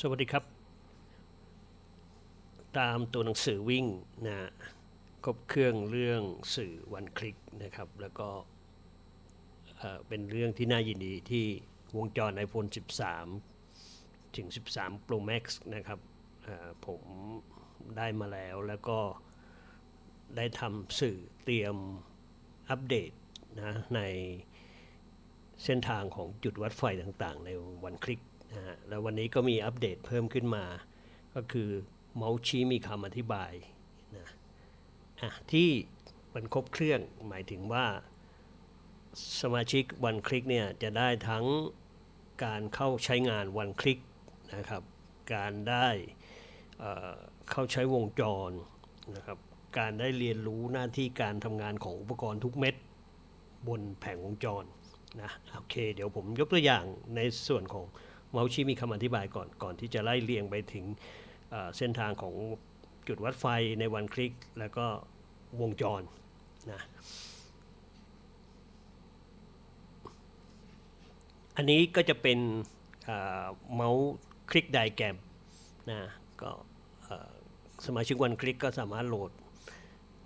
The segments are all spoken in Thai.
สวัสดีครับ ตามตัวหนังสือวิ่งนะครบเครื่องเรื่องสื่อวันคลิกนะครับ แล้วก็เป็นเรื่องที่น่ายินดีที่วงจร iPhone 13 ถึง 13 Pro Max นะครับผมได้มาแล้วแล้วก็ได้ทำสื่อเตรียมอัปเดตนะในเส้นทางของจุดวัดไฟต่างๆ ในวันคลิก นะฮะแล้ววันนี้ก็มีอัปเดตเพิ่มขึ้นมา ก็คือเมาส์ชี้มีคำอธิบายนะอะที่มันครบเครื่องหมายถึงว่าสมาชิกวันคลิกเนี่ยจะได้ทั้งการเข้าใช้งานวันคลิกนะครับ การได้เอ่อเข้าใช้วงจรนะครับ การได้เรียนรู้หน้าที่การทำงานของอุปกรณ์ทุกเม็ดบนแผงวงจรนะโอเค เดี๋ยวผมยกตัวอย่างในส่วนของ เมาส์ชี้มีคำอธิบายก่อนก่อนที่จะไล่เรียงไปถึงเส้นทางของจุดวัดไฟในวันคลิก แล้วก็วงจรนะอันนี้ก็จะเป็นเมาส์คลิกไดแกรมนะก็สมาชิกวันคลิกก็สามารถโหลด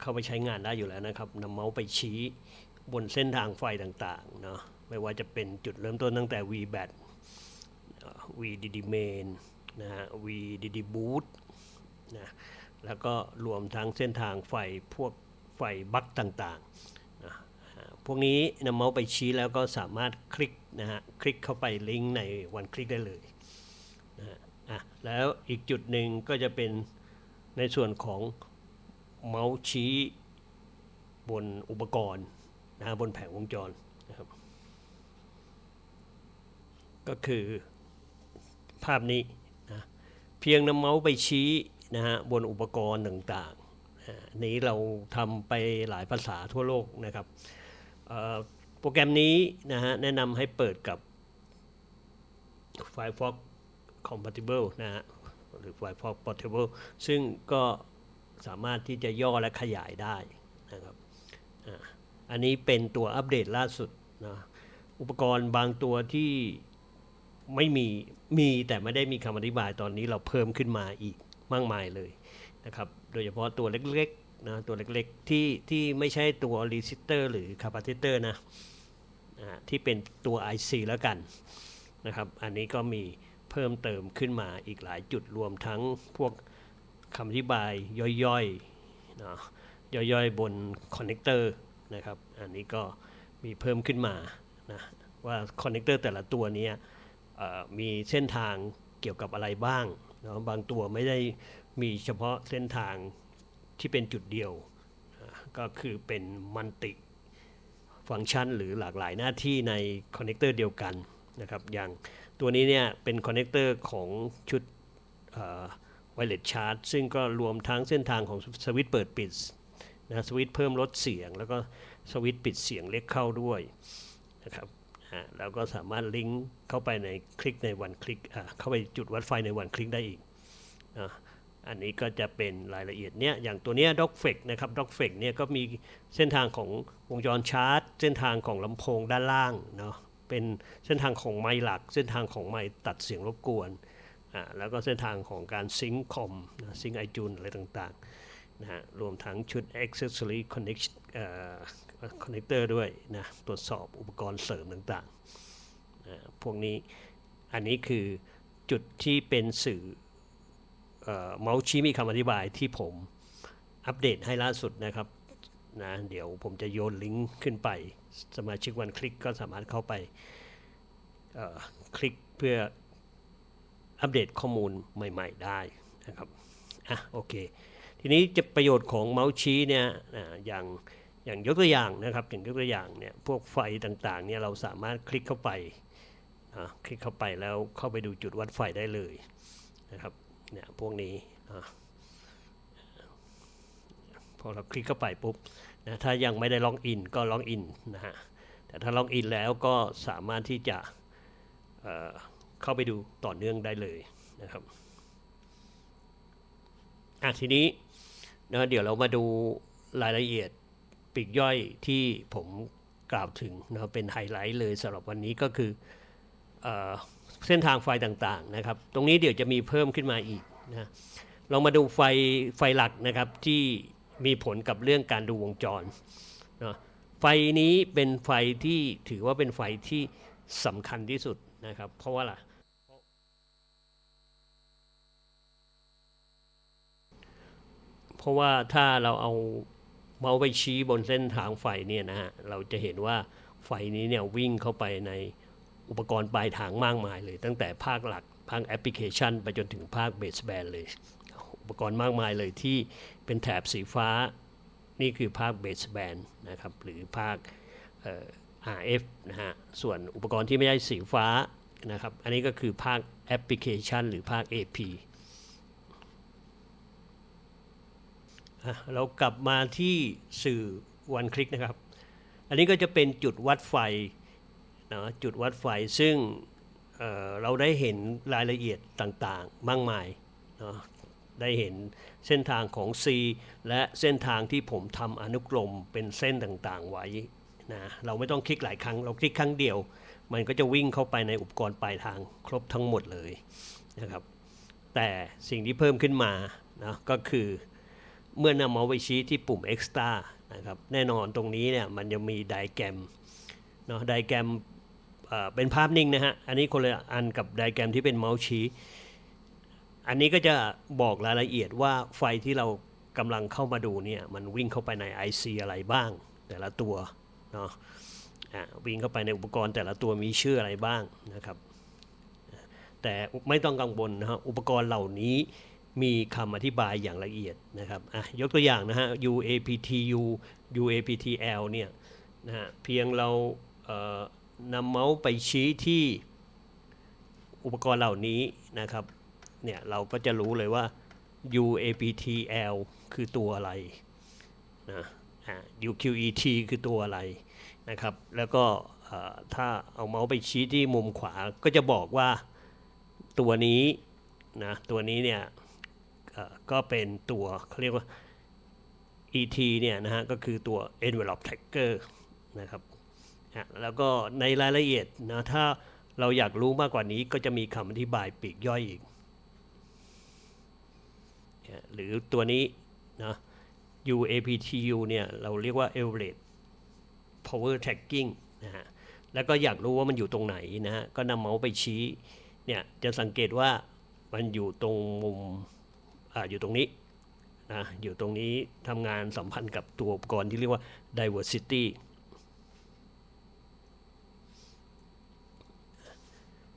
เข้าไปใช้งานได้อยู่แล้วนะครับนำเมาส์ไปชี้บนเส้นทางไฟต่างๆเนาะไม่ว่าจะเป็นจุดเริ่มต้นตั้งแต่ VBAT เอ่อ VDD main นะฮะ VDD boot นะแล้วก็รวมทั้งเส้นทางไฟพวกไฟบัคต่างๆนะพวกนี้นำเมาส์ไปชี้แล้วก็สามารถคลิกนะฮะคลิกเข้าไปลิงก์ในวันคลิกได้เลยนะฮะอะแล้วอีกจุดหนึ่งก็จะเป็นในส่วนของเมาส์ชี้บนอุปกรณ์นะบนแผงวงจรนะครับก็คือ ภาพนี้นะเพียงนำเมาส์ไปชี้นะฮะบนอุปกรณ์ต่างๆอ่านี้เราทำไปหลายภาษาทั่วโลกนะครับโปรแกรมนี้นะฮะแนะนำให้เปิดกับ Firefox Compatible นะฮะหรือ Firefox Portable ซึ่งก็สามารถที่จะย่อและขยายได้นะครับอันนี้เป็นตัวอัปเดตล่าสุดนะอุปกรณ์บางตัวที่ ไม่มีมีแต่ไม่ได้มีคำอธิบายตอนนี้เราเพิ่มขึ้นมาอีกมากมายเลยนะครับ โดยเฉพาะตัวเล็กๆนะตัวเล็กๆที่ที่ไม่ใช่ตัวรีสิสเตอร์หรือคาปาซิเตอร์นะอ่าที่เป็นตัว IC แล้วกันนะครับอันนี้ก็มีเพิ่มเติมขึ้นมาอีกหลายจุดรวมทั้งพวกคำอธิบายย่อยๆนะย่อยๆบนคอนเนคเตอร์นะครับ อันนี้ก็มีเพิ่มขึ้นมานะว่าคอนเนคเตอร์แต่ละตัวนี้ มีเส้นทางเกี่ยวกับอะไรบ้างนะบางตัวไม่ได้มีเฉพาะเส้นทางที่เป็นจุดเดียว ก็คือเป็นมันติฟังก์ชันหรือหลากหลายหน้าที่ในคอนเนคเตอร์เดียวกันนะครับอย่างตัวนี้เนี่ยเป็นคอนเนคเตอร์ของชุดไวเลสชาร์จซึ่งก็รวมทั้งเส้นทางของสวิตช์เปิดปิดนะสวิตช์เพิ่มลดเสียง แล้วก็สวิตช์ปิดเสียงเล็กเข้าด้วยนะครับ อ่าแล้วก็สามารถลิงก์เข้าไปในคลิกในวันคลิกเข้าไปจุดวัดไฟในวันคลิกได้อีกนะอันนี้ก็จะเป็นรายละเอียดเนี้ยอย่างตัวเนี้ยด็อกเฟกนะครับด็อกเฟกเนี่ยก็มีเส้นทางของวงจรชาร์จ เส้นทางของลำโพงด้านล่างเนาะเป็นเส้นทางของไมค์หลัก เส้นทางของไมค์ตัดเสียงรบกวนอ่าแล้วก็เส้นทางของการซิงค์คอมซิงค์ไอจูนอะไรต่างๆนะฮะรวมทั้งชุด accessory connect เอ่อ connector ด้วยนะตรวจสอบอุปกรณ์เสริมต่างๆนะพวกนี้อันนี้คือจุดที่เป็นสื่อเมาส์ชี้มีคำอธิบายที่ผมอัปเดตให้ล่าสุดนะครับนะเดี๋ยวผมจะโยนลิงก์ขึ้นไป สมาชิกวันคลิกก็สามารถเข้าไปคลิกเพื่ออัปเดตข้อมูลใหม่ ๆ ได้นะครับอะโอเค ทีนี้จะประโยชน์ของเมาส์ชี้เนี่ยออย่าง อย่างยกตัวอย่างนะครับอย่างยกตัวอย่างเนี่ยพวกไฟต่างๆเนี่ยเราสามารถคลิกเข้าไปอ่าคลิกเข้าไปแล้วเข้าไปดูจุดวัดไฟได้เลยนะครับเนี่ยพวกนี้อ่าพอเราคลิกเข้าไปปุ๊บนะถ้ายังไม่ได้ล็อกอินก็ล็อกอินนะฮะแต่ถ้าล็อกอินแล้วก็สามารถที่จะเเข้าไปดูต่อเนื่องได้เลยนะครับอะทีนี้นะเดี๋ยวเรามาดูรายละเอียด ปีกย่อยที่ผมกล่าวถึงนะเป็นไฮไลท์เลยสำหรับวันนี้ก็คือเอเส้นทางไฟต่างๆนะครับ ตรงนี้เดี๋ยวจะมีเพิ่มขึ้นมาอีกนะเรามาดูไฟไฟหลักนะครับที่มีผลกับเรื่องการดูวงจรนะไฟนี้เป็นไฟที่ถือว่าเป็นไฟที่สำคัญที่สุดนะครับ เพราะว่าล่ะเพราะว่าถ้าเราเอา เมาไปชี้บนเส้นทางไฟเนี่ยนะฮะเราจะเห็นว่าไฟนี้เนี่ยวิ่งเข้าไปในอุปกรณ์ปลายทางมากมายเลย ตั้งแต่ภาคหลักภาคแอปพลิเคชัน ไปจนถึงภาคเบสแบนเลย อุปกรณ์มากมายเลยที่เป็นแถบสีฟ้านี่คือภาคเบสแบนนะครับหรือภาค RF นะฮะส่วนอุปกรณ์ที่ไม่ใช่สีฟ้านะครับอันนี้ก็คือภาคแอปพลิเคชัน หรือภาค AP อะ เรากลับมาที่สื่อวันคลิกนะครับ อันนี้ก็จะเป็นจุดวัดไฟนะจุดวัดไฟซึ่งเเราได้เห็นรายละเอียดต่างๆ มากมายนะได้เห็นเส้นทางของ C และเส้นทางที่ผมทำอนุกรมเป็นเส้นต่างๆไว้นะเราไม่ต้องคลิกหลายครั้ง เราคลิกครั้งเดียว มันก็จะวิ่งเข้าไปในอุปกรณ์ปลายทางครบทั้งหมดเลยนะครับแต่สิ่งที่เพิ่มขึ้นมานะก็คือ เมื่อนำเมาส์ไปชี้ที่ปุ่ม Extra นะครับแน่นอนตรงนี้เนี่ยมันจะมีไดแกรมเนาะไดแกรมเป็นภาพนิ่งนะฮะ อันนี้คนละอันกับไดแกรมที่เป็นเมาส์ชี้ อันนี้ก็จะบอกรายละเอียดว่าไฟที่เรากำลังเข้ามาดูเนี่ยมันวิ่งเข้าไปใน IC อะไรบ้าง แต่ละตัวเนาะวิ่งเข้าไปในอุปกรณ์แต่ละตัวมีชื่ออะไรบ้างนะครับ แต่ไม่ต้องกังวลนะฮะอุปกรณ์เหล่านี้ มีคำอธิบายอย่างละเอียดนะครับอะยกตัวอย่างนะฮะ UAPTU UAPTL เนี่ยนะฮะเพียงเราเนำเมาส์ไปชี้ที่อุปกรณ์เหล่านี้นะครับเนี่ยเราก็จะรู้เลยว่า UAPTL คือตัวอะไรนะอะ UQET คือตัวอะไรนะครับ แล้วก็ถ้าเอาเมาส์ไปชี้ที่มุมขวาก็จะบอกว่าตัวนี้นะตัวนี้เนี่ย ก็เป็นตัวเขาเรียกว่า ET เนี่ยนะฮะก็คือตัว envelope tracker นะครับแล้วก็ในรายละเอียดนะถ้าเราอยากรู้มากกว่านี้ก็จะมีคำอธิบายปีกย่อยอีก หรือตัวนี้นะ UAPTU เนี่ยเราเรียกว่า average power tracking นะฮะแล้วก็อยากรู้ว่ามันอยู่ตรงไหนนะฮะก็นำเมาส์ไปชี้เนี่ยจะสังเกตว่ามันอยู่ตรงมุม อยู่ตรงนี้นะอยู่ตรงนี้ทำงานสัมพันธ์กับตัวอุปกรณ์ที่เรียกว่า diversity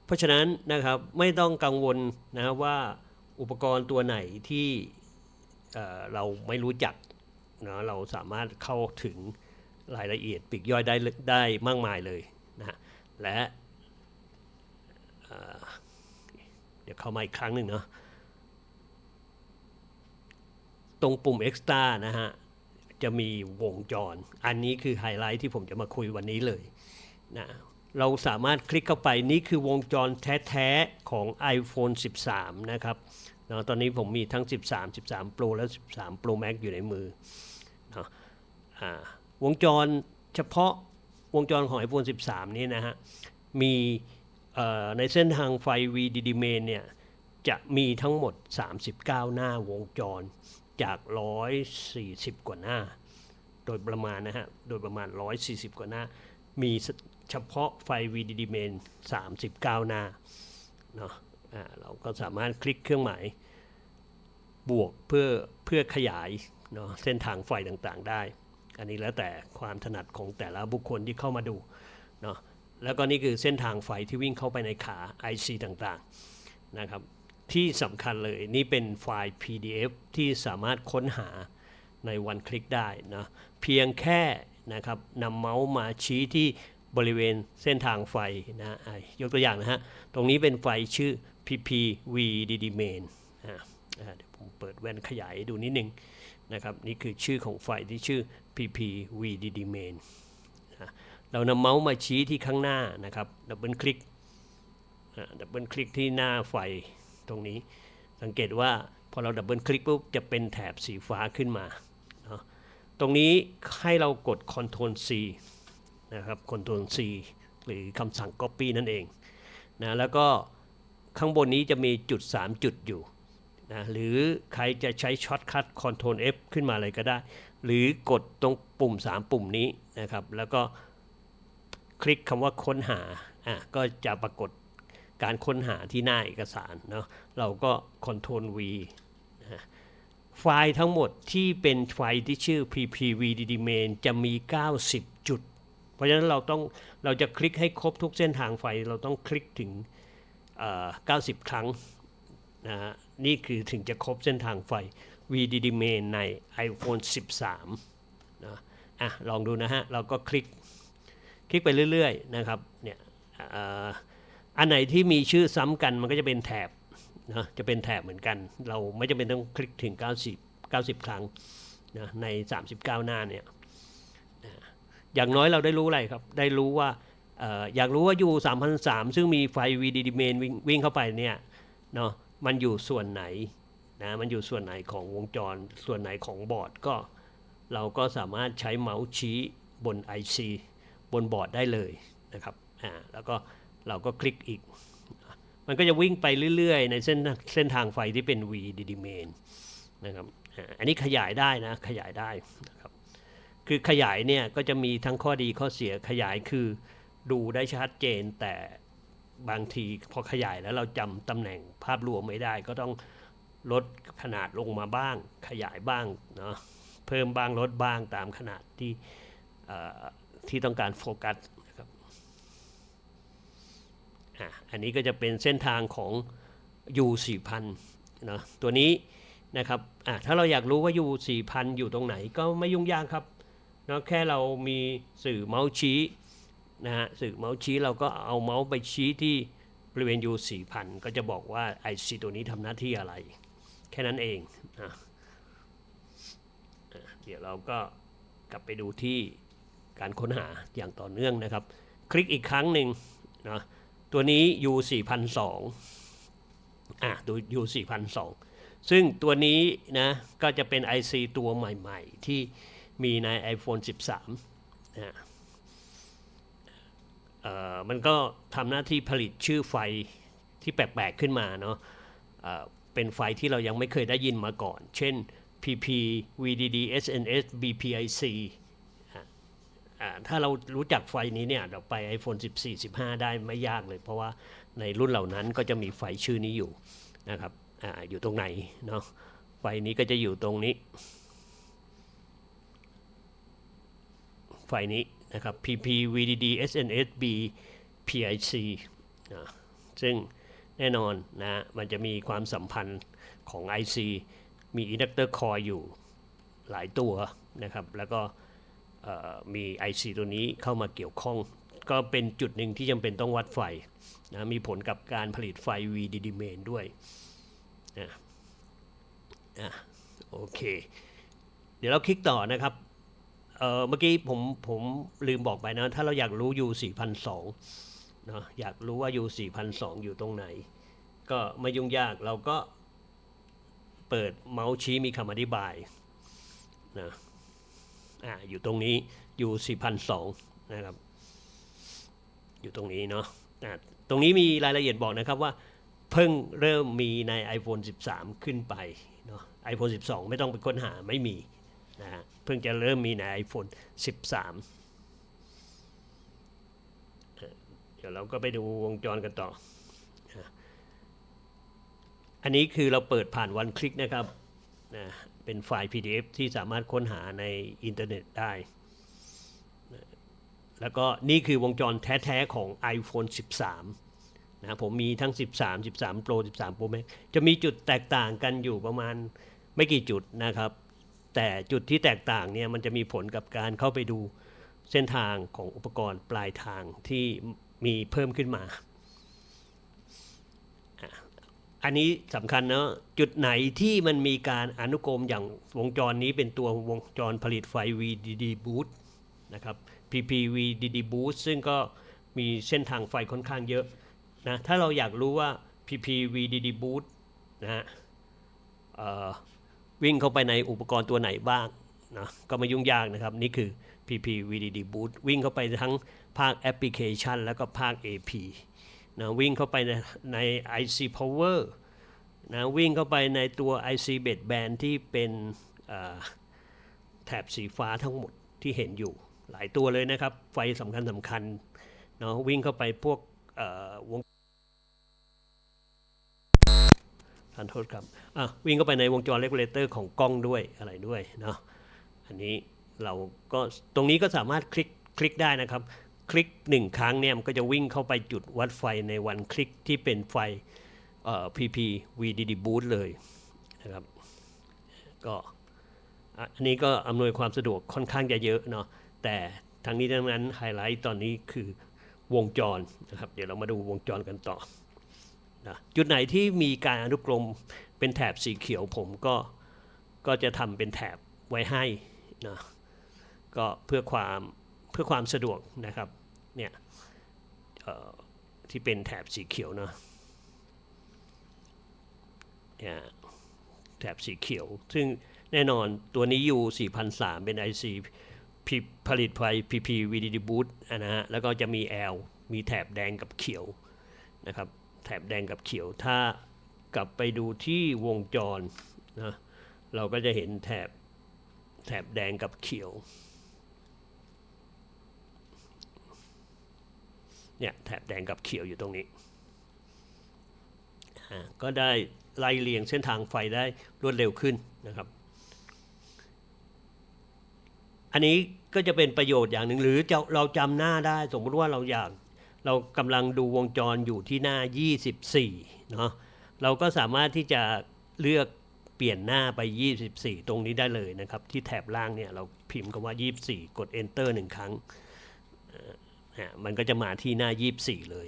เพราะฉะนั้นนะครับไม่ต้องกังวลนะว่าอุปกรณ์ตัวไหนที่เเราไม่รู้จักนะเราสามารถเข้าถึงรายละเอียดปลีกย่อยได้ได้มากมายเลยนะฮะและเเดี๋ยวเข้ามาอีกครั้งหนึ่งเนาะ ตรงปุ่ม Extra นะฮะ จะมีวงจร อันนี้คือไฮไลท์ที่ผมจะมาคุยวันนี้เลยนะเราสามารถคลิกเข้าไปนี่คือวงจรแท้ๆของ iPhone 13 นะครับนะตอนนี้ผมมีทั้ง 13 13 Pro และ 13 Pro Max อยู่ในมือนะอ่าวงจรเฉพาะวงจรของ iPhone 13 นี้นะฮะ มีในเส้นทางไฟ VDD main เนี่ย จะมีทั้งหมด 39 หน้าวงจร จาก 140 กว่าหน้า โดยประมาณนะฮะ โดยประมาณ 140 กว่าหน้า มีเฉพาะไฟ VDD main 39 หน้าเนาะอ่าเราก็สามารถคลิกเครื่องหมายบวกเพื่อเพื่อขยายเนาะเส้นทางไฟต่างๆได้ อันนี้แล้วแต่ความถนัดของแต่ละบุคคลที่เข้ามาดูเนาะแล้วก็นี่คือเส้นทางไฟที่วิ่งเข้าไปในขา IC ต่างๆนะครับ ที่สำคัญเลยนี่เป็นไฟล์ PDF ที่สามารถค้นหาในวันคลิกได้นะเพียงแค่นะครับนำเมาส์มาชี้ที่บริเวณเส้นทางไฟนะยกตัวอย่างนะฮะ ตรงนี้เป็นไฟชื่อ PPVDD main อะเดี๋ยวผมเปิดแว่นขยายดูนิดนึงนะครับ นี่คือชื่อของไฟที่ชื่อ PPVDD main นะเรานำเมาส์มาชี้ที่ข้างหน้านะครับ ดับเบิลคลิกดับเบิลคลิกที่หน้าไฟ ตรงนี้ สังเกตว่าพอเราดับเบิลคลิกปุ๊บจะเป็นแถบสีฟ้าขึ้นมาเนาะตรงนี้ให้เรากด Ctrl C นะครับ Ctrl C หรือคำสั่ง Copy นั่นเองนะแล้วก็ข้างบนนี้จะมีจุด 3 จุดอยู่นะหรือใครจะใช้ช็อตคัท Ctrl F ขึ้นมาเลยก็ได้ หรือกดตรงปุ่ม 3 ปุ่มนี้นะครับ แล้วก็คลิกคำว่าค้นหาอะก็จะปรากฏ การค้นหาที่หน้าเอกสารเนาะเราก็ Ctrl V นะไฟล์ทั้งหมดที่เป็นไฟล์ที่ชื่อ ppvdd main จะมี 90 จุด เพราะฉะนั้นเราต้องเราจะคลิกให้ครบทุกเส้นทางไฟเราต้องคลิกถึงเอ่อ90 ครั้งนะฮะนี่คือถึงจะครบเส้นทางไฟ VDD main ใน iPhone 13นะอะลองดูนะฮะ เราก็คลิก คลิกไปเรื่อย ๆ นะครับเนี่ย อันไหนที่มีชื่อซ้ำกันมันก็จะเป็นแถบนะจะเป็นแถบเหมือนกัน เราไม่จำเป็นต้องคลิกถึง 90 90 ครั้งนะใน 39 หน้าเนี่ยอย่างน้อยเราได้รู้อะไรครับ ได้รู้ว่าอออยากรู้ว่าอยู่3003ซึ่งมีไฟ VDD main วิ่งวิ่งเข้าไปเนี่ยเนาะมันอยู่ส่วนไหนนะมันอยู่ส่วนไหนของวงจรส่วนไหนของบอร์ดก็ เราก็สามารถใช้เมาส์ชี้บน IC บนบอร์ดได้เลยนะครับอ่าแล้วก็ เราก็คลิกอีก มันก็จะวิ่งไปเรื่อยๆ ในเส้นเส้นทางไฟที่เป็น VDD main นะครับอันนี้ขยายได้นะขยายได้นะครับคือขยายเนี่ยก็จะมีทั้งข้อดีข้อเสียขยายคือดูได้ชัดเจนแต่บางทีพอขยายแล้วเราจำตำแหน่งภาพรวมไม่ได้ ก็ต้องลดขนาดลงมาบ้าง ขยายบ้างเนาะเพิ่มบ้างลดบ้างตามขนาดที่ที่ต้องการโฟกัส อันนี้ก็จะเป็นเส้นทางของ U 4000เนาะตัวนี้นะครับถ้าเราอยากรู้ว่า U 4000อยู่ตรงไหนก็ไม่ยุ่งยากครับเนาะแค่เรามีสื่อเมาส์ชี้นะฮะสื่อเมาส์ชี้เราก็เอาเมาส์ไปชี้ที่บริเวณ U 4000ก็จะบอกว่า IC ตัวนี้ทำหน้าที่อะไร แค่นั้นเองนะเดี๋ยวเราก็กลับไปดูที่การค้นหาอย่างต่อเนื่องนะครับ คลิกอีกครั้งหนึ่งนะ ตัวนี้ U 4002อะดู U 4002ซึ่งตัวนี้นะ ก็จะเป็น IC ตัวใหม่ๆ ที่มีใน iPhone 13นะเออมันก็ทำหน้าที่ผลิตชื่อไฟที่แปลกๆขึ้นมาเนาะเป็นไฟที่เรายังไม่เคยได้ยินมาก่อน เช่น PP VDD SNS BPIC ถ้าเรารู้จักไฟนี้เนี่ยเราไป iPhone 14 15 ได้ไม่ยากเลย เพราะว่าในรุ่นเหล่านั้นก็จะมีไฟชื่อนี้อยู่นะครับออยู่ตรงไหนเนาะไฟนี้ก็จะอยู่ตรงนี้ ไฟนี้นะครับ PP VDD SNS B PIC นะซึ่งแน่นอนนะมันจะมีความสัมพันธ์ของ IC มี inductor core อยอยู่หลายตัวนะครับ แล้วก็ มี IC ตัวนี้เข้ามาเกี่ยวข้อง ก็เป็นจุดหนึ่งที่จำเป็นต้องวัดไฟนะมีผลกับการผลิตไฟ VDD main ด้วยนะอะโอเคเดี๋ยวเราคลิกต่อนะครับเออเมื่อกี้ผมผมลืมบอกไปนะ ถ้าเราอยากรู้ U 4002เนาะอยากรู้ว่า U 4002อยู่ตรงไหน ก็ไม่ยุ่งยากเราก็เปิดเมาส์ชี้มีคำอธิบายนะ อ่าอยู่ตรงนี้ U 4002นะครับ อยู่ตรงนี้เนาะอะตรงนี้มีรายละเอียดบอกนะครับว่า เพิ่งเริ่มมีใน iPhone 13 ขึ้นไปเนาะ iPhone 12 ไม่ต้องไปค้นหาไม่มีนะฮะเพิ่งจะเริ่มมีใน iPhone 13เอ่อเดี๋ยวเราก็ไปดูวงจรกันต่อ อันนี้คือเราเปิดผ่านวันคลิกนะครับนะ เป็นไฟล์ PDF ที่สามารถค้นหาในอินเทอร์เน็ตได้ แล้วก็นี่คือวงจรแท้ ๆ ของ iPhone 13 นะผมมีทั้ง 13 13 Pro 13 Pro Max จะมีจุดแตกต่างกันอยู่ประมาณไม่กี่จุดนะครับ แต่จุดที่แตกต่างเนี่ยมันจะมีผลกับการเข้าไปดูเส้นทางของอุปกรณ์ปลายทางที่มีเพิ่มขึ้นมา อันนี้สำคัญเนาะจุดไหนที่มันมีการอนุกรมอย่างวงจรนี้เป็นตัววงจรผลิตไฟ VDD boost นะครับ PP VDD boost ซึ่งก็มีเส้นทางไฟค่อนข้างเยอะนะถ้าเราอยากรู้ว่า PP VDD boost นะฮะวิ่งเข้าไปในอุปกรณ์ตัวไหนบ้างนะก็ไม่ยุ่งยากนะครับ นี่คือ PP VDD Boot วิ่งเข้าไปทั้งภาคแอปพลิเคชัน แล้วก็ภาค AP นะวิ่งเข้าไปในใน IC Power นะวิ่งเข้าไปในตัว IC Bed Band ที่เป็นแถบสีฟ้าทั้งหมดที่เห็นอยู่หลายตัวเลยนะครับ ไฟสำคัญสำคัญเนาะวิ่งเข้าไปพวกวงทานโทษครับอะวิ่งเข้าไปในวงจรเลกูเลเตอร์ของกล้องด้วยอะไรด้วยเนาะอันนี้เราก็ตรงนี้ก็สามารถคลิกคลิกได้นะครับ คลิกหนึ่งครั้งเนี่ยมันก็จะวิ่งเข้าไปจุดวัดไฟในวันคลิกที่เป็นไฟเอ่อ PP VDD Boost เลยนะครับก็อันนี้ก็อำนวยความสะดวกค่อนข้างจะเยอะเนาะแต่ทั้งนี้ทั้งนั้นไฮไลท์ตอนนี้คือวงจรนะครับเดี๋ยวเรามาดูวงจรกันต่อนะจุดไหนที่มีการอนุกรมเป็นแถบสีเขียวผมก็ก็จะทำเป็นแถบไว้ให้นะก็เพื่อความเพื่อความสะดวกนะครับ ที่เป็นแถบสีเขียวเนาะเนี่ยแถบสีเขียว ซึ่งแน่นอนตัวนี้อยู่4003 เป็น IC ผลิตผลิตไฟ PP VDD Boot นะฮะ แล้วก็จะมี L มีแถบแดงกับเขียวนะครับ แถบแดงกับเขียว ถ้ากลับไปดูที่วงจรนะ เราก็จะเห็นแถบแถบแดงกับเขียว เนี่ยแถบแดงกับเขียวอยู่ตรงนี้ ก็ได้ไล่เรียงเส้นทางไฟได้รวดเร็วขึ้นนะครับ อันนี้ก็จะเป็นประโยชน์อย่างหนึ่งหรือเราจำหน้าได้ สมมติว่าเราอยากเรากำลังดูวงจรอยู่ที่หน้า 24 เนาะเราก็สามารถที่จะเลือกเปลี่ยนหน้าไป 24 ตรงนี้ได้เลยนะครับ ที่แถบล่างเนี่ยเราพิมพ์คำว่า 24 กด enter หนึ่งครั้ง มันก็จะมาที่หน้า 24 เลย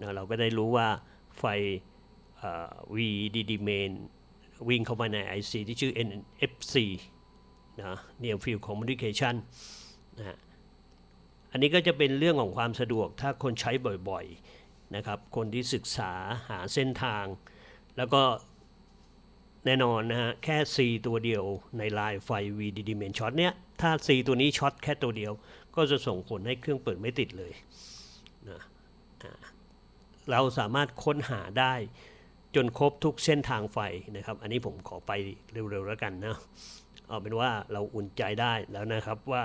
นะเราก็ได้รู้ว่าไฟ VDD main วิ่งเข้ามาใน IC ที่ชื่อ NFC นะ Near Field Communication นะอันนี้ก็จะเป็นเรื่องของความสะดวกถ้าคนใช้บ่อยๆนะครับ คนที่ศึกษาหาเส้นทาง แล้วก็แน่นอนนะฮะ แค่ C ตัวเดียวในลายไฟ VDD main shot เนี้ยถ้า C ตัวนี้ช็อตแค่ตัวเดียว ก็จะส่งผลให้เครื่องเปิดไม่ติดเลยนะเราสามารถค้นหาได้จนครบทุกเส้นทางไฟนะครับ อันนี้ผมขอไปเร็วๆแล้วกันนะเอาเป็นว่าเราอุ่นใจได้แล้วนะครับว่า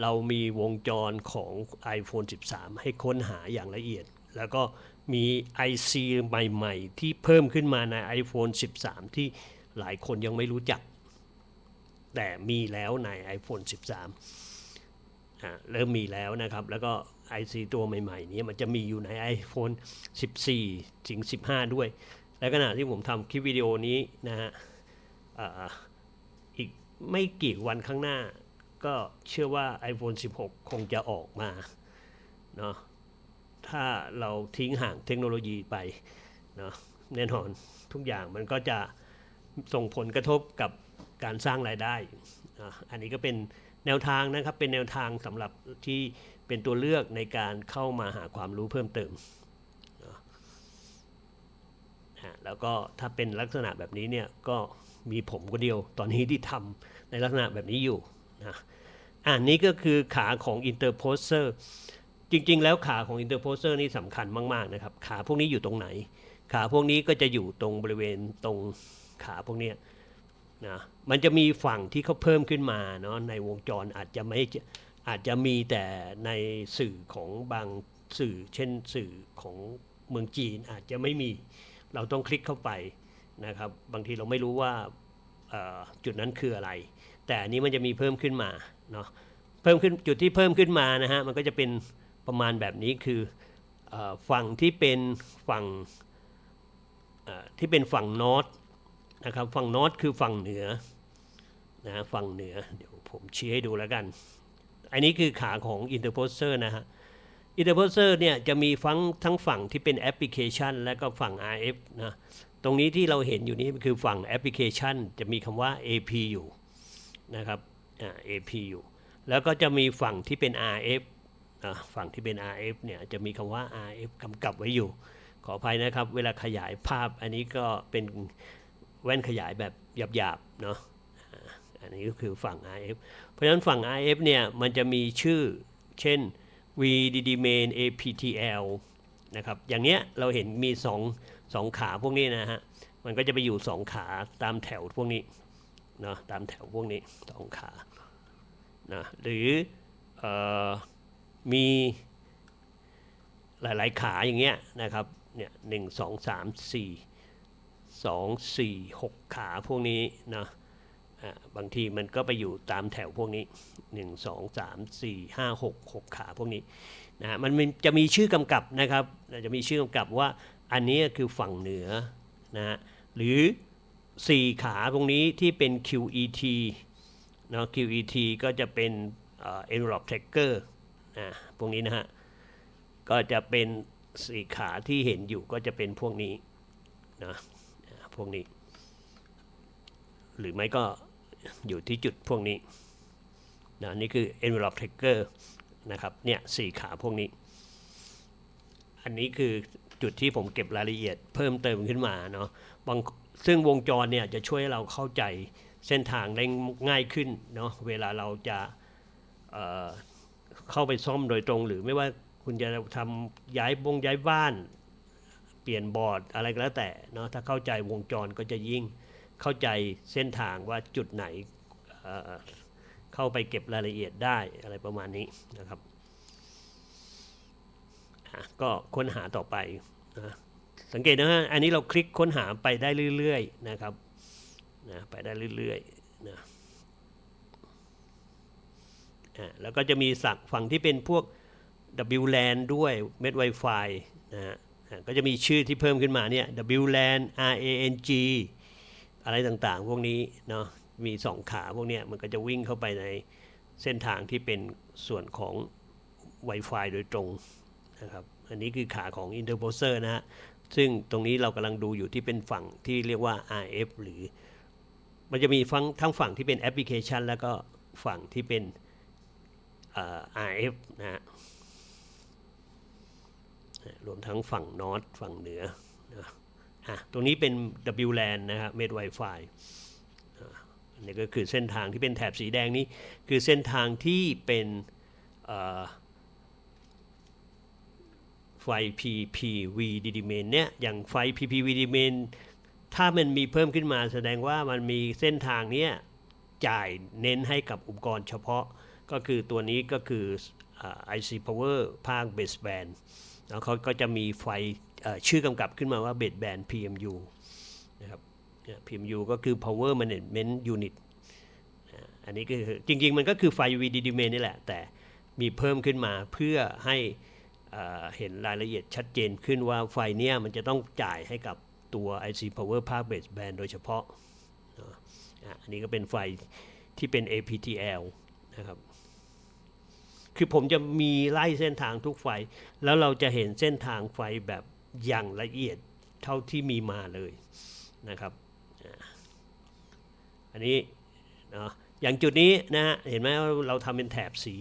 เรามีวงจรของ iPhone 13 ให้ค้นหาอย่างละเอียด แล้วก็มี IC ใหม่ ๆ ที่เพิ่มขึ้นมาใน iPhone 13 ที่หลายคนยังไม่รู้จัก แต่มีแล้วใน iPhone 13 เริ่มมีแล้วนะครับ แล้วก็ IC ตัวใหม่ๆนี้มันจะมีอยู่ใน iPhone 14 ถึง 15 ด้วย และขณะที่ผมทำคลิปวิดีโอนี้นะฮะอีกไม่กี่วันข้างหน้า ก็เชื่อว่า iPhone 16 คงจะออกมาเนาะถ้าเราทิ้งห่างเทคโนโลยีไปเนาะแน่นอนทุกอย่างมันก็จะส่งผลกระทบกับการสร้างรายได้อะอันนี้ก็เป็น แนวทางนะครับเป็นแนวทางสำหรับที่เป็นตัวเลือกในการเข้ามาหาความรู้เพิ่มเติมเนาะแล้วก็ถ้าเป็นลักษณะแบบนี้เนี่ยก็มีผมคนเดียวตอนนี้ที่ทำในลักษณะแบบนี้อยู่นะอันนี้ก็คือขาของ interposer จริงๆ แล้วขาของ interposer นี่สำคัญมาก ๆ นะครับ ขาพวกนี้อยู่ตรงไหน ขาพวกนี้ก็จะอยู่ตรงบริเวณตรงขาพวกนี้ นะมันจะมีฝั่งที่เขาเพิ่มขึ้นมาเนาะในวงจรอาจจะไม่อาจจะมีแต่ในสื่อของบางสื่อ เช่นสื่อของเมืองจีนอาจจะไม่มีเราต้องคลิกเข้าไปนะครับ บางทีเราไม่รู้ว่าจุดนั้นคืออะไร แต่อันนี้มันจะมีเพิ่มขึ้นมาเนาะเพิ่มขึ้นจุดที่เพิ่มขึ้นมานะฮะมันก็จะเป็นประมาณแบบนี้คืออฝั่งที่เป็นฝั่งที่เป็นฝั่งนอต นะครับ ฝั่งนอตคือฝั่งเหนือนะฝั่งเหนือเดี๋ยวผมชี้ให้ดูแล้วกัน อันนี้คือขาของ interposer นะฮะ interposer เนี่ยจะมีฟังทั้งฝั่งที่เป็นแอปพลิเคชัน และก็ฝั่ง RF นะตรงนี้ที่เราเห็นอยู่นี้คือฝั่งแอปพลิเคชัน จะมีคำว่า AP อยู่นะครับอ่า AP อยู่แล้วก็จะมีฝั่งที่เป็น RF นะฝั่งที่เป็น RF เนี่ยจะมีคำว่า RF กำกับไว้อยู่ ขออภัยนะครับ เวลาขยายภาพอันนี้ก็เป็น แว่นขยายแบบหยาบๆเนาะอันนี้ก็คือฝั่ง RF เพราะฉะนั้นฝั่ง RF เนี่ยมันจะมีชื่อเช่น VDD main APTL นะครับอย่างเนี้ยเราเห็นมีสองสองขาพวกนี้นะฮะมันก็จะไปอยู่สองขาตามแถวพวกนี้เนาะตามแถวพวกนี้สองขานะหรือออมีหลาย ๆ ขาอย่างเงี้ยนะครับเนี่ยหนึ่งสองสามสี่ สองสี่หกขาพวกนี้นะบางทีมันก็ไปอยู่ตามแถวพวกนี้หนึ่งสองสามสี่ห้าหกหกขาพวกนี้นะมันจะมีชื่อกำกับนะครับจะมีชื่อกำกับว่าอันนี้คือฝั่งเหนือนะฮะหรือ4ขาตรงนี้ที่เป็น QET เนาะ QET ก็จะเป็นเอ่อ envelope tracker นะพวกนี้นะฮะก็จะเป็นสี่ขาที่เห็นอยู่ก็จะเป็นพวกนี้นะ พวกนี้ หรือไม่ก็อยู่ที่จุดพวกนี้นะนี่คือ envelope tracker นะครับเนี่ยสี่ขาพวกนี้ อันนี้คือจุดที่ผมเก็บรายละเอียดเพิ่มเติมขึ้นมาเนาะบางซึ่งวงจรเนี่ยจะช่วยให้เราเข้าใจเส้นทางได้ง่ายขึ้นเนาะเวลาเราจะเเข้าไปซ่อมโดยตรง หรือไม่ว่าคุณจะทำย้ายบงย้ายบ้าน เปลี่ยนบอร์ดอะไรก็แล้วแต่เนาะถ้าเข้าใจวงจรก็จะยิ่งเข้าใจเส้นทางว่าจุดไหนเเข้าไปเก็บรายละเอียดได้อะไรประมาณนี้นะครับก็ค้นหาต่อไปนะสังเกตนะฮะอันนี้เราคลิกค้นหาไปได้เรื่อยๆนะครับนะไปได้เรื่อยๆนะอะแล้วก็จะมีสักฝั่งที่เป็นพวก WLAN ด้วยเม็ด Wi-Fi นะฮะ ก็จะมีชื่อที่เพิ่มขึ้นมาเนี่ย WLAN RANG อะไรต่างๆ พวกนี้เนาะมีสองขาพวกเนี้ยมันก็จะวิ่งเข้าไปในเส้นทางที่เป็นส่วนของ Wi-Fi โดยตรงนะครับอันนี้คือขาของ interposer นะฮะซึ่งตรงนี้เรากำลังดูอยู่ที่เป็นฝั่งที่เรียกว่า RF หรือ มันจะมีฟังทั้งฝั่งที่เป็นแอปพลิเคชัน แล้วก็ฝั่งที่เป็น RF นะฮะ รวมทั้งฝั่งนอร์ทฝั่งเหนือนะตรงนี้เป็น WLAN นะฮะ Med Wi-Fi อะอันนี้ก็คือเส้นทางที่เป็นแถบสีแดงนี้ คือเส้นทางที่เป็นไฟ PPV d d m a i n เนี่ยอย่างไฟ PPV d d m a i n ถ้ามันมีเพิ่มขึ้นมาแสดงว่ามันมีเส้นทางเนี้ยจ่ายเน้นให้กับอุปกรณ์เฉพาะ ก็คือตัวนี้ก็คือ IC Power ภาค Baseband แล้วเขาก็จะมีไฟชื่อกำกับขึ้นมาว่า Baseband PMU นะครับ PMU ก็คือ Power Management Unit อันนี้ก็คือจริง ๆ มันก็คือไฟ VDD main นี่แหละ แต่มีเพิ่มขึ้นมาเพื่อให้เห็นรายละเอียดชัดเจนขึ้นว่าไฟเนี่ยมันจะต้องจ่ายให้กับตัว IC Power Park Base Band โดยเฉพาะ อันนี้ก็เป็นไฟที่เป็น APTL นะครับ คือผมจะมีไล่เส้นทางทุกไฟ แล้วเราจะเห็นเส้นทางไฟแบบอย่างละเอียดเท่าที่มีมาเลยนะครับอันนี้เนาะอย่างจุดนี้นะฮะเห็นไหมว่าเราทำเป็นแถบสี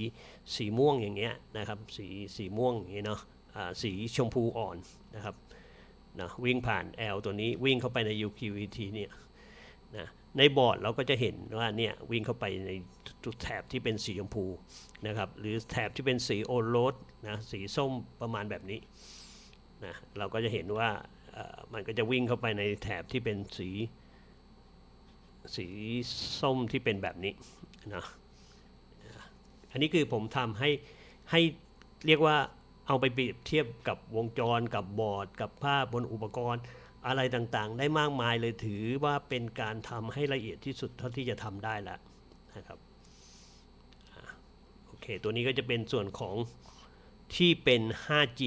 สีม่วงอย่างเงี้ยนะครับสีสีม่วงอย่างเงี้ยเนาะสีชมพูอ่อนนะครับนะวิ่งผ่าน L ตัวนี้วิ่งเข้าไปใน UQET เนี่ย นะในบอร์ดเราก็จะเห็นว่าเนี่ยวิ่งเข้าไปในจุดแถบที่เป็นสีชมพูนะครับหรือแถบที่เป็นสีโอโรสนะสีส้มประมาณแบบนี้นะเราก็จะเห็นว่ามันก็จะวิ่งเข้าไปในแถบที่เป็นสี สีส้มที่เป็นแบบนี้นะอันนี้คือผมทำให้ให้เรียกว่าเอาไปเปรียบเทียบกับวงจรกับบอร์ด กับภาพบนอุปกรณ์ อะไรต่างๆ ได้มากมายเลยถือว่าเป็นการทำให้ละเอียดที่สุดเท่าที่จะทำได้แล้วนะครับโอเค ตัวนี้ก็จะเป็นส่วนของที่เป็น 5G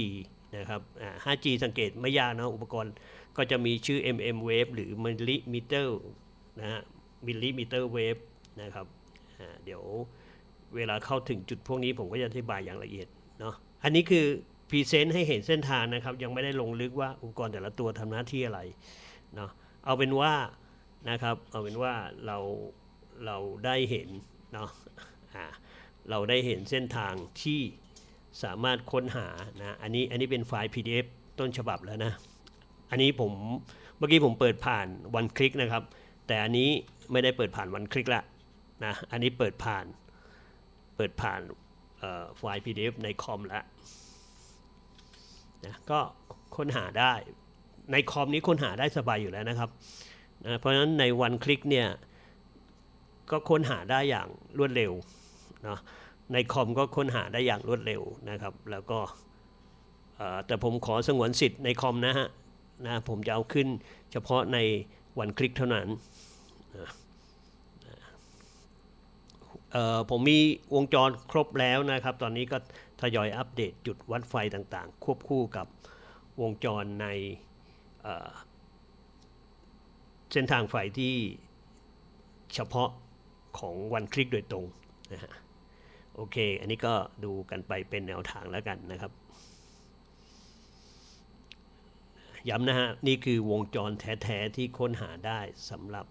นะครับ 5G สังเกตไม่ยากนะอุปกรณ์ก็จะมีชื่อ mm wave หรือ millimeter นะฮะ millimeter wave นะครับเดี๋ยวเวลาเข้าถึงจุดพวกนี้ผมก็จะอธิบายอย่างละเอียดเนาะ อันนี้คือ พรีเซนต์ให้เห็นเส้นทางนะครับ ยังไม่ได้ลงลึกว่าอุปกรแต่ละตัวทำหน้าที่อะไรเนาะเอาเป็นว่านะครับเอาเป็นว่าเราเราได้เห็นเนาะเราได้เห็นเส้นทางที่สามารถค้นหานะอันนี้อันนี้เป็นไฟล์ PDF ต้นฉบับแล้วนะ อันนี้ผมเมื่อกี้ผมเปิดผ่านวันคลิกนะครับ แต่อันนี้ไม่ได้เปิดผ่านวันคลิกละนะอันนี้เปิดผ่านเปิดผ่านไฟล์ PDF ในคอมแล้ว นะก็ค้นหาได้ ในคอมนี้ค้นหาได้สบายอยู่แล้วนะครับนะเพราะฉะนั้นในวันคลิกเนี่ยก็ค้นหาได้อย่างรวดเร็วนะในคอมก็ค้นหาได้อย่างรวดเร็วนะครับ แล้วก็แต่ผมขอสงวนสิทธิ์ในคอมนะฮะนะผมจะเอาขึ้นเฉพาะในวันคลิกเท่านั้นผมมีวงจรครบแล้วนะครับ ตอนนี้ก็ ทยอยอัปเดตจุดวัดไฟต่างๆ ควบคู่กับวงจรในเส้นทางไฟที่เฉพาะของวันคลิกโดยตรงนะฮะโอเค อันนี้ก็ดูกันไปเป็นแนวทางแล้วกันนะครับ ย้ำนะฮะ นี่คือวงจรแท้ๆที่ค้นหาได้สำหรับ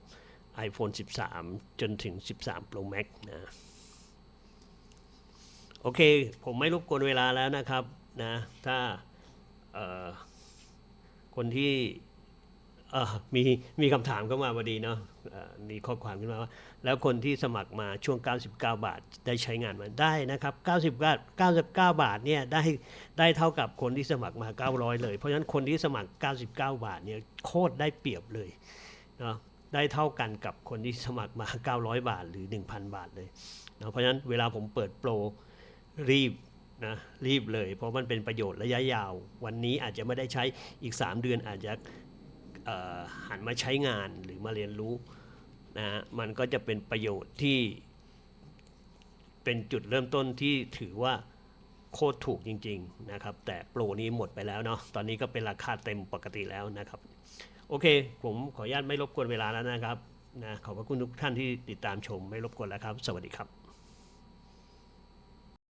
iPhone 13 จนถึง 13 Pro Max นะ โอเค ผมไม่รบกวนเวลาแล้วนะครับนะถ้าคนที่มีมีคำถามเข้ามาพอดีเนาะมีข้อความขึ้นมาว่า แล้วคนที่สมัครมาช่วง 99 บาทได้ใช้งานมันได้นะครับ99 99 บาทเนี่ยได้ได้เท่ากับคนที่สมัครมา 900 เลย เพราะฉะนั้นคนที่สมัคร 99 บาทเนี่ยโคตรได้เปรียบเลยเนาะได้เท่ากันกับคนที่สมัครมา 900 บาทหรือ 1,000 บาทเลยเนาะเพราะฉะนั้นเวลาผมเปิดโปร รีบนะรีบเลย เพราะมันเป็นประโยชน์ระยะยาว วันนี้อาจจะไม่ได้ใช้อีก 3 เดือนอาจจะหันมาใช้งานหรือมาเรียนรู้นะฮะมันก็จะเป็นประโยชน์ที่เป็นจุดเริ่มต้นที่ถือว่าโคตรถูกจริง ๆ นะครับ แต่โปรนี้หมดไปแล้วเนาะตอนนี้ก็เป็นราคาเต็มปกติแล้วนะครับ โอเค ผมขออนุญาตไม่รบกวนเวลาแล้วนะครับนะขอบพระคุณทุกท่านที่ติดตามชมไม่รบกวนแล้วครับ สวัสดีครับ